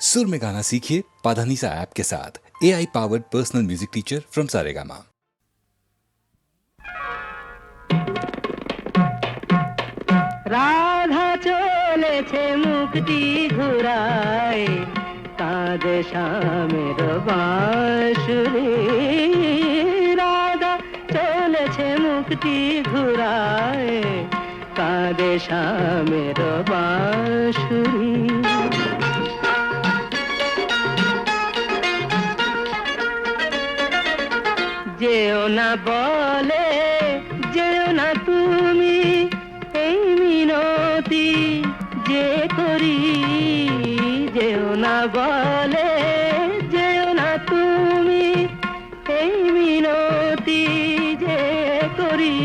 सुर में गाना सीखिए पाधानीसा ऐप के साथ A I powered personal music teacher from Saregama Radha চলেছে মুক্তি ঘুরায় কাঁদে স্বামীর বাঁশুরি রাধা চলেছে মুক্তি ঘুরায় কাঁদে স্বামীর বাঁশুরি যেও না বলে, যেও না তুমি এই মিনতি যে করি। যেও না বলে, যেও না তুমি এই মিনতি যে করি।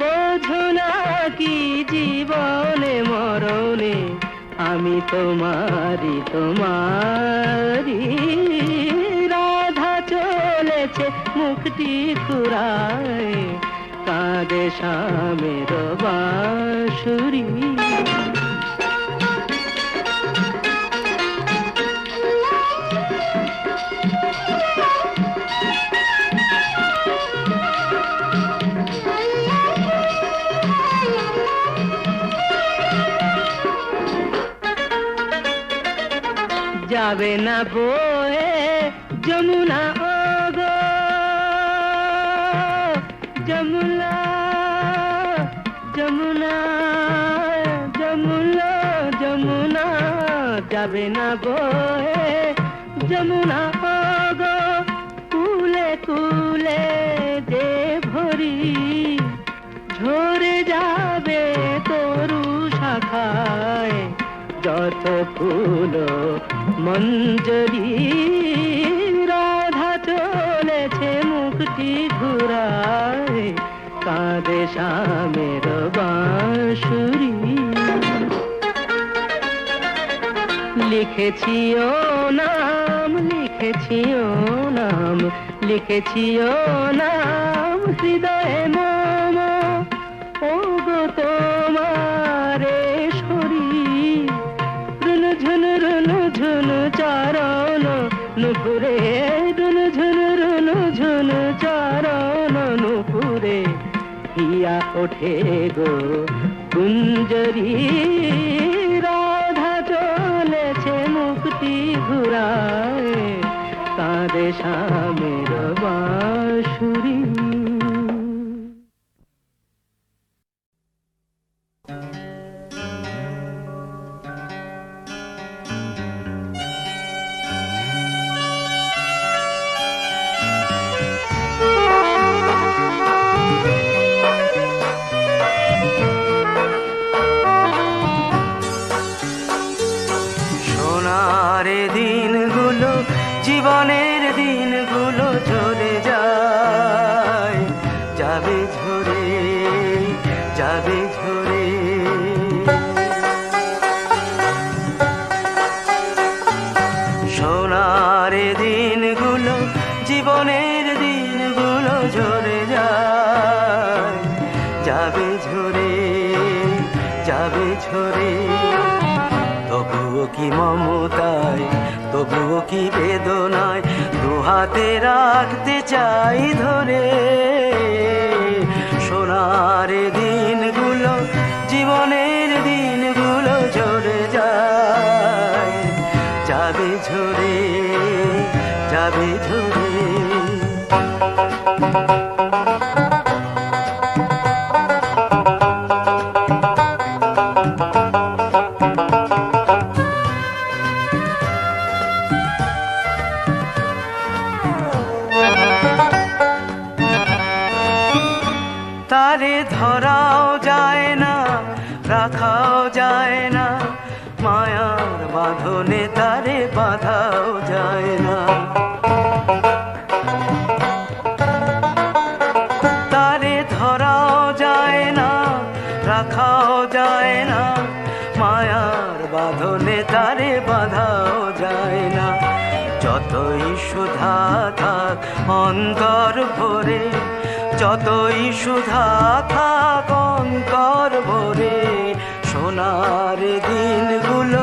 বোঝো না কি জীবনে মরণে, আমি তোমারি তোমারি ফুরায় কাঁদে স্বামীর বাঁশুরি। যাবে না বয়ে যমুনা যাবে না বয়ে যমুনা ওগো কুলে কুলে যে ভরি ঝরে যাবে তরু শাখায়। যত ফুল মঞ্জরি, রাধা চলেছে মুক্তি ঘুরায়। কাঁদে স্বামের লিখেছি ও নাম লিখেছি ও নাম লিখেছি ও নাম, হৃদয়ে মম ও গো তোমারে শরীর রুন ঝুন রুন ঝুন চারণ, নুপুরে রুন ঝুন রুন ঝুন চারণ, নুপুরে হিয়া ওঠে গো কুঞ্জরি ঘুরায় কাঁদে স্বামীর বাঁশুরি দিনগুলো ঝরে যায়। যাবে ঝরে যাবে বাঁধনে তারে বাঁধাও যায় না। যতই সুধা থাক অন্তর ভরে, যতই সুধা থাক অন্তর ভরে, সোনার দিনগুলো,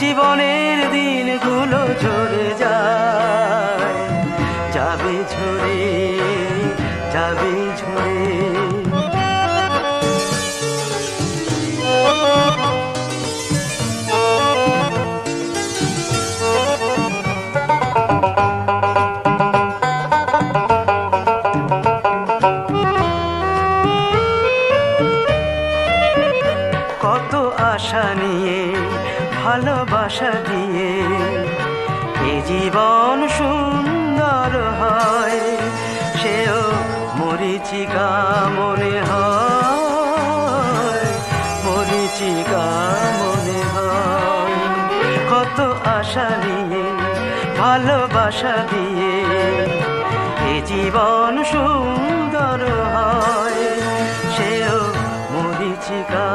জীবনের দিনগুলো ঝরে যায়। যাবে ঝরে, যাবে জীবন সুন্দর হয়, সেও মরিচিকা মনে হয়, মরিচিকা মনে হয়। কত আশা নিয়ে, ভালোবাসা দিয়ে এ জীবন সুন্দর হয়, সেও মরিচিকা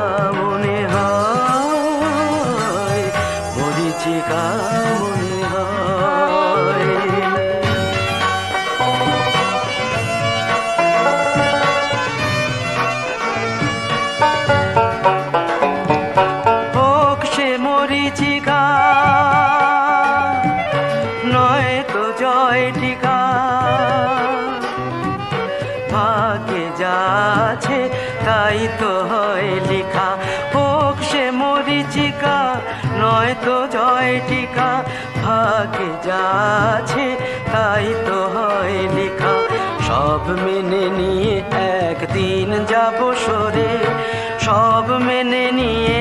তো জয় টিকা ভাগ্যে যাচ্ছে, তাই তো হয় লেখা। সব মেনে নিয়ে একদিন যাব সরে, সব মেনে নিয়ে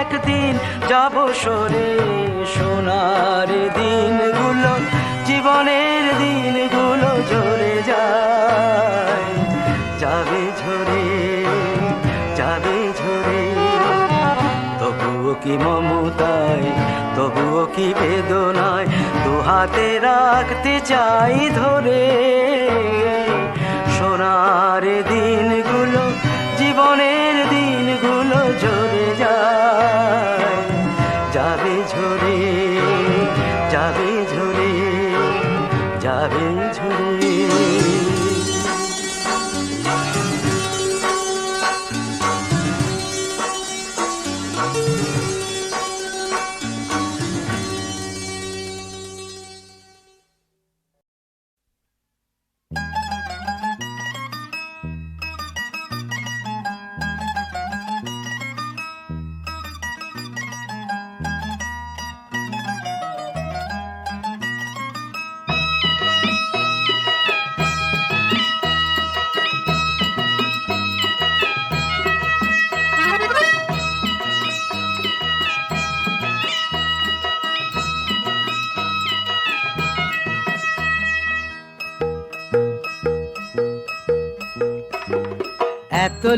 একদিন যাব সরে। সোনার দিনগুলো, জীবনের দিনগুলো ঝরে যায়, যাবে ঝরে। কি মমতায়? তবুও কি বেদনায়? দু হাতে রাখতে চাই ধরে। সোনার দিনগুলো, জীবনের দিনগুলো ঝরে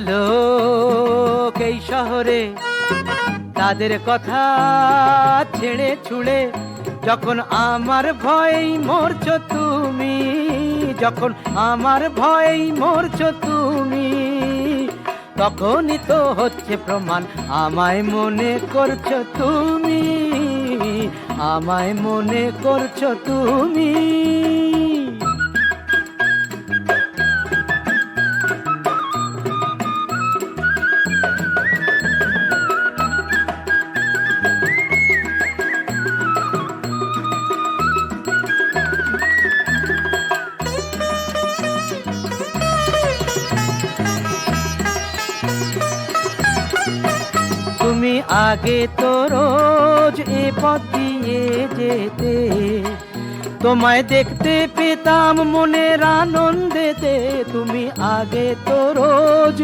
লোক এই শহরে। তাদের কথা ছেড়ে ছুড়ে যখন আমার ভয় মরছ তুমি, যখন আমার ভয় মরছ তুমি, তখনই তো হচ্ছে প্রমাণ, আমায় মনে করছ তুমি, আমায় মনে করছ তুমি। আগে তো রোজ এ পথ দিয়ে যেতে। তোমায় দেখতে পেতাম মনের আনন্দেতে, তুমি আগে তো রোজ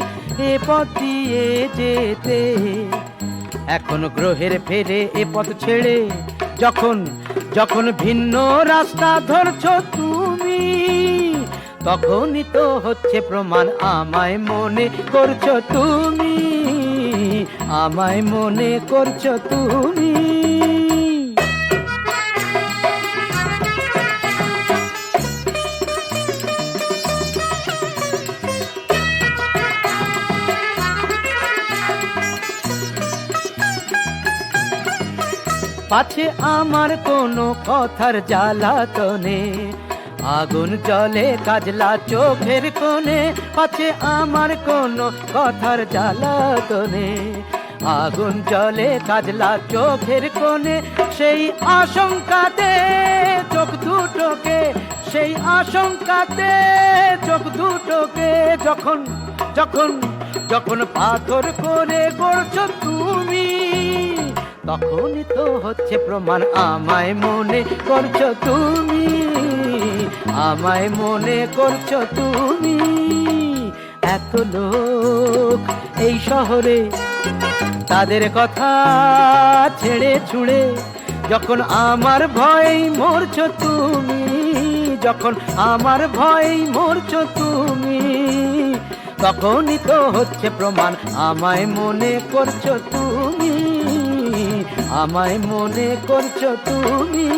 এ পথ দিয়ে যেতে। এখন গ্রহের ফেরে এ পথ ছেড়ে যখন যখন ভিন্ন রাস্তা ধরছ তুমি, তখনই তো হচ্ছে প্রমাণ আমায় মনে করছ তুমি। আমায় মনে করছ তুমি। পাছে আমার কোনো কথার জ্বালাতনে আগুন জলে কাজলা চোখের কোণে, পাছে আমার কোনো কথার জ্বালাতনে আগুন জলে কাজলা চোখের কোণে, সেই আশঙ্কাতে চোখ দুটোকে, সেই আশঙ্কাতে চোখ দুটোকে যখন যখন যখন পাথর করে গড়ছ তুমি, তখনই তো হচ্ছে প্রমাণ আমায় মনে করছ তুমি, আমায় মনে করছ তুমি। এত লোক এই শহরে তাদের কথা ছেড়ে ছুড়ে, যখন আমার ভয় মরছ তুমি, যখন আমার ভয় মরছ তুমি, তখনই তো হচ্ছে প্রমাণ, আমায় মনে করছ তুমি, আমায় মনে করছ তুমি।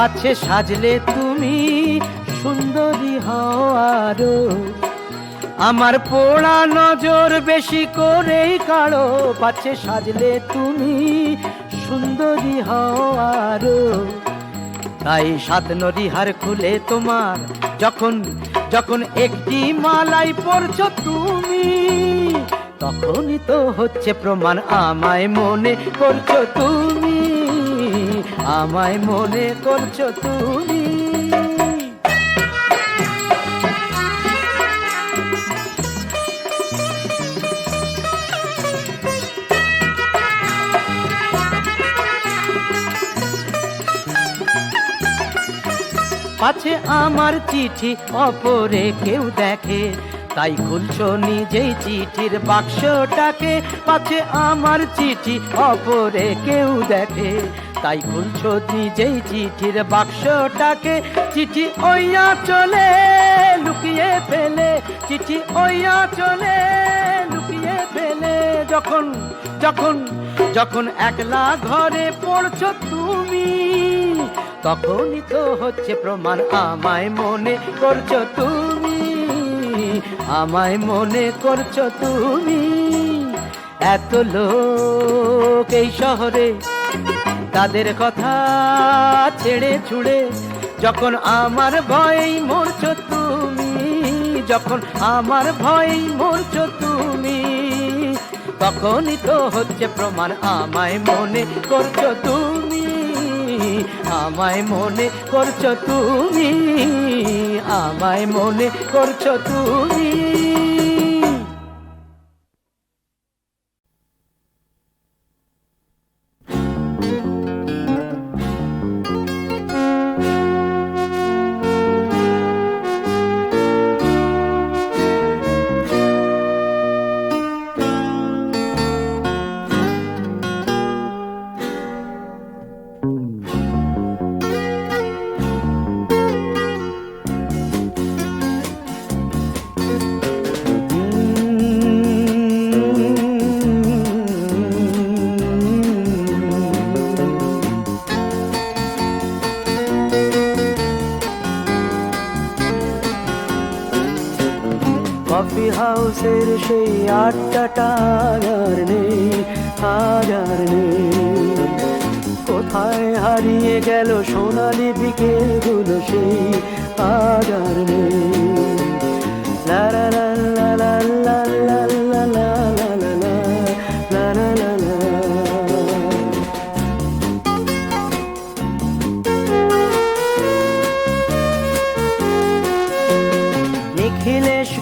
পাচ্ছে সাজলে তুমি, সুন্দরী হও আরও। আমার পোড়া নজর বেশি করেই কাড়ো পাচ্ছে সাজলে তুমি, সুন্দরী হও আরও। তাই সাত নদী হার খুলে তোমার, যখন যখন একটি মালাই পড়ছ তুমি, তখনই তো হচ্ছে প্রমাণ আমায় মনে করছ তুমি। আমায় মনে করছ তুমি। পাছে আমার চিঠি অপরে কেউ দেখে, তাই খুলছো নিজেই চিঠির বাক্সটাকে। পাছে আমার চিঠি অপরে কেউ দেখে তাই খুলছো নিজেই চিঠির বাক্সটাকে। চিঠি ওইয়া চলে লুকিয়ে ফেলে, চিঠি ওইয়া চলে লুকিয়ে ফেলে। যখন যখন যখন একলা ঘরে পড়ছো তুমি, তখনই তো হচ্ছে প্রমাণ আমায় মনে করছ তুমি, আমায় মনে করছ তুমি। এত লোক এই শহরে। তাদের কথা ছেড়ে ছুড়ে, যখন আমার ভয় মরছ তুমি, যখন আমার ভয় মরছ তুমি, তখনই তো হচ্ছে প্রমাণ আমায় মনে করছ তুমি, আমায় মনে করছ তুমি, আমায় মনে করছ তুমি। সেই আর নেই নেই কোথায় হারিয়ে গেল সোনালি বিকেলগুলো সেই হাজার নেই লা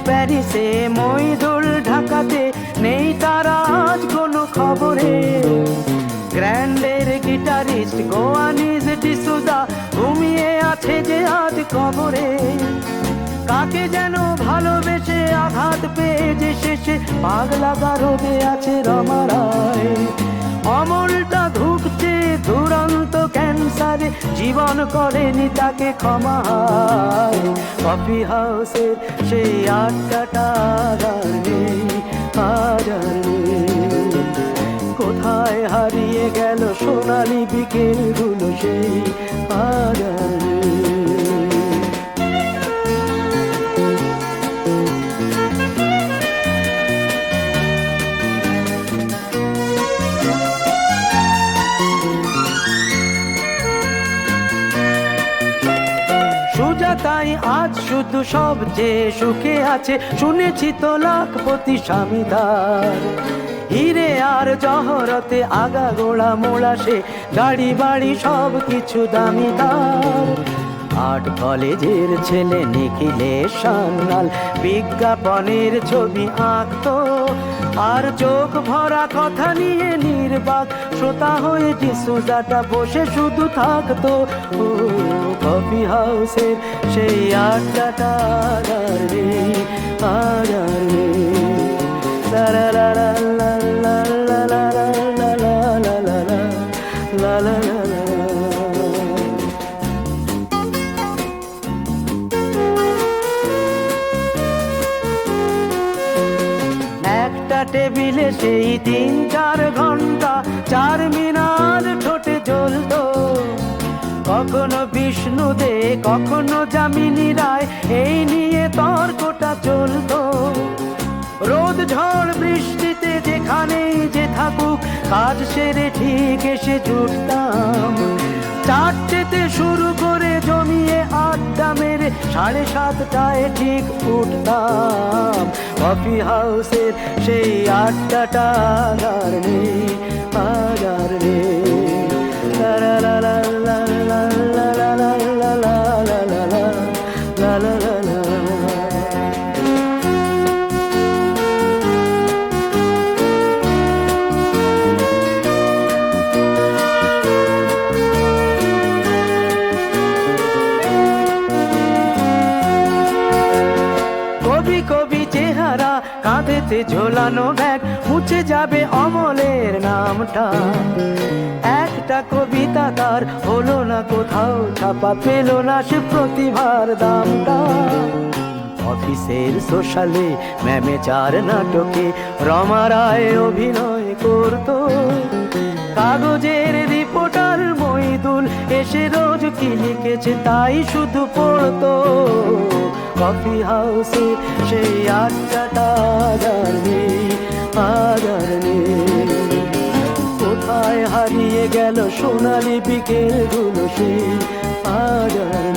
প্যারিসে মইদুল ঢাকাতে নেই তারা আজ কোনো খবরে। গ্র্যান্ডের গিটারিস্ট গোয়ানিজ ডিসুজা ঘুমিয়ে আছে যে আজ কবরে। কাকে যেন ভালোবেসে আঘাত পেয়ে যে শেষে, পাগলা গারদে আছে রমারায় অমলটা ধুকছে দুরন্ত ক্যান্সারে, জীবন করেনি তাকে ক্ষমা কফি হাউসের সেই আটটা নেই। কোথায় হারিয়ে গেল সোনালি বিকেলগুলো সেই হাজার। তাই আজ শুধু সব যে সুখে আছে। শুনেছি তো লাখপতি স্বামীদার। হিরে আর জহরতে আগা গোড়া মোড়া সে, গাড়ি বাড়ি সব কিছু দামিদার। আর্ট কলেজের ছেলে নিখিলে সান্যাল বিজ্ঞাপনের ছবি আঁকতো। আর চোখ ভরা কথা নিয়ে নির্বাক, শ্রোতা হয়ে ডিসুজাটা বসে শুধু থাকতো। কফি হাউসের সেই আড্ডাটা আর আর আর লা। কাজ সেরে ঠিক এসে জুটতাম চারটেতে শুরু করে জমিয়ে আড্ডা মেরে সাড়ে সাতটায় ঠিক উঠতাম। কফি হাউসের সেই আড্ডাটা আর নেই আর কাঁধেতে ব্যাগ, মুছে যাবে অমলের নামটা। একটা কবিতা তার হলো না কোথাও, ছাপা পেল না সে প্রতিভার দামটা। অফিসের সোশ্যালে ম্যামে চার নাটকে রমা রায় অভিনয় করতো। রিপোর্টার মইদুল এসে রোজ কি লিখেছে তাই শুধু পড়তো। কফি হাউসে সেই আড্ডাটা কোথায় হারিয়ে গেল সোনালি বিকেলগুলো সেই আদার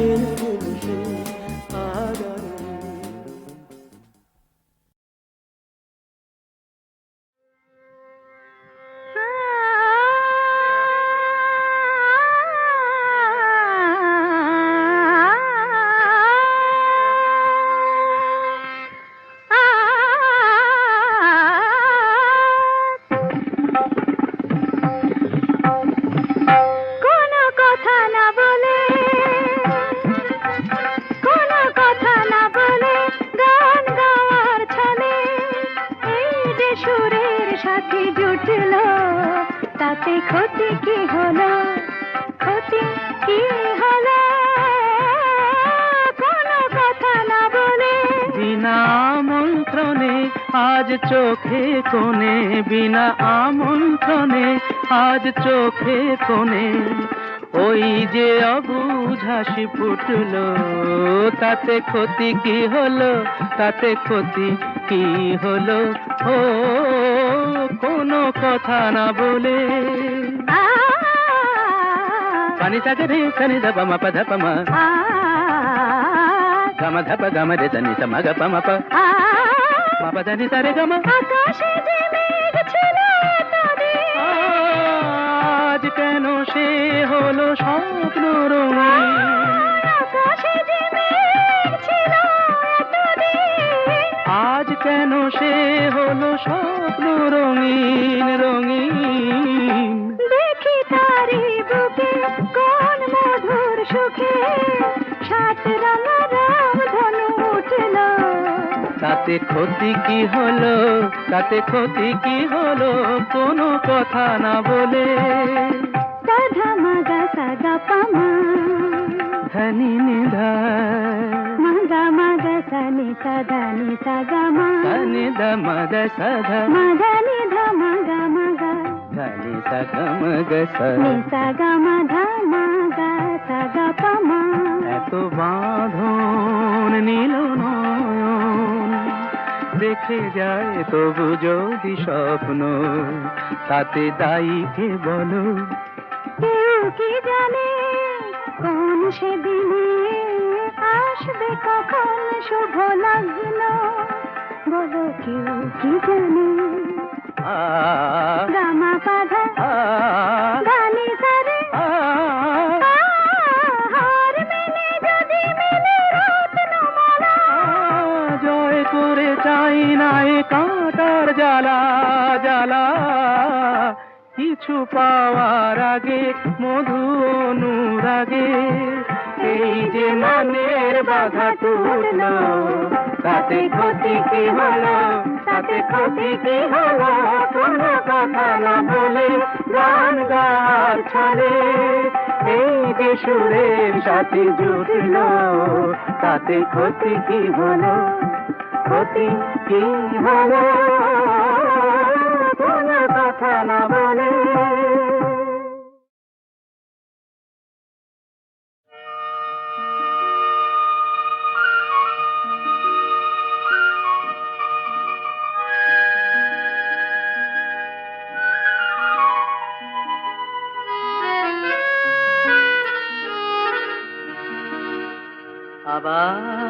to মনে বিনা আমন্ত্রণে আজ চোখে কোণে। ওই যে অবুঝাসি ফুটল তাতে ক্ষতি কি হলো? তাতে ক্ষতি কি হলো? ও কোনো কথা না বলে। পানি থাকে রে সানি ধাপা মাপা ধাপা মা। গামা ধাপা গামা রে সানি সামা গাপা মাপা বাবা জানি তারে গামা আকাশে যে মেঘ ছিল আজ কেন সে হলো স্বপ্ন রঙিন? আকাশে যে মেঘ ছিল তবে আজ কেন সে হলো স্বপ্ন রঙিন রঙিন? তাতে ক্ষতি কি হলো? তাতে ক্ষতি কি হলো? কোনো কথা না বলে। সাধা মাগা সাগা পামা। ধনি নিধা। মাগা মাগা সানি সাধা নি সাগা মা। ধনি দমদ সধ। মাগা নি ধা মাগা মাগা। ধনি সগম গস নি সাগা মা ধা মাগা সাগা পামা। এত বাঁধন নীল নয়ন দেখে যায় তবু যদি স্বপ্ন তাতে দায়ী কে বলো? কেউ কি জানে কোন সেদিনে আসবে কখন শুভ লগ্ন বলো কেউ কি জানে? গামা পাধা এ কাঁটার জ্বালা জ্বালা। কিছু পাওয়ার আগে, মধু অনুরাগে এই যে মনের বাধা টুটল তাতে ক্ষতি কি হলো? তাতে ক্ষতি কি হলো? কোনো কথা না বলে গান গার ছলে। এই যে সুরের সাথে জুটল, তাতে ক্ষতি কি হলো? ক্ষতি কি হলো কোনো কথা না বলে। আবার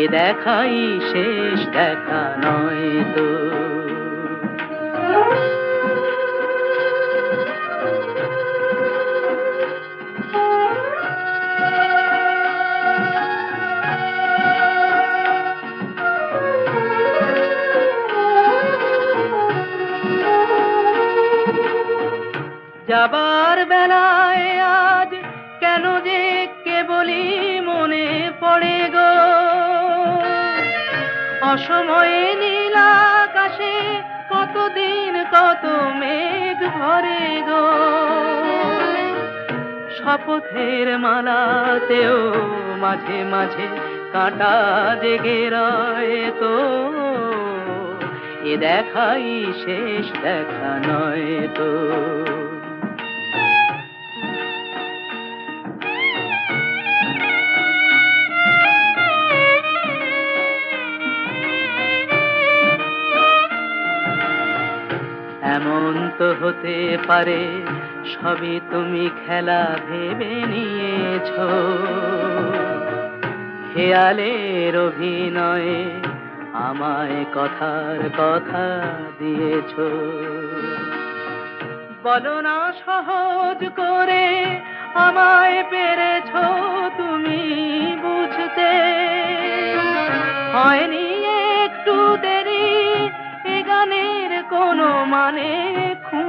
এ দেখাই শেষ দেখা নয় তো। যাবার বেলায় অসময়ে নীল আকাশে কতদিন কত মেঘ ভরে গো। শপথের মালাতেও মাঝে মাঝে কাঁটা জেগে রয় তো। এ দেখাই শেষ দেখা নয় তো। হতে পারে, সবই তুমি খেলা ভেবে নিয়েছ। খেয়ালের অভিনয়ে আমায় কথার কথা দিয়েছ। বলো না, সহজ করে আমায় পেরেছ তুমি বুঝতে। হয়নি একটু দেরি, এ গানের কোনো মানে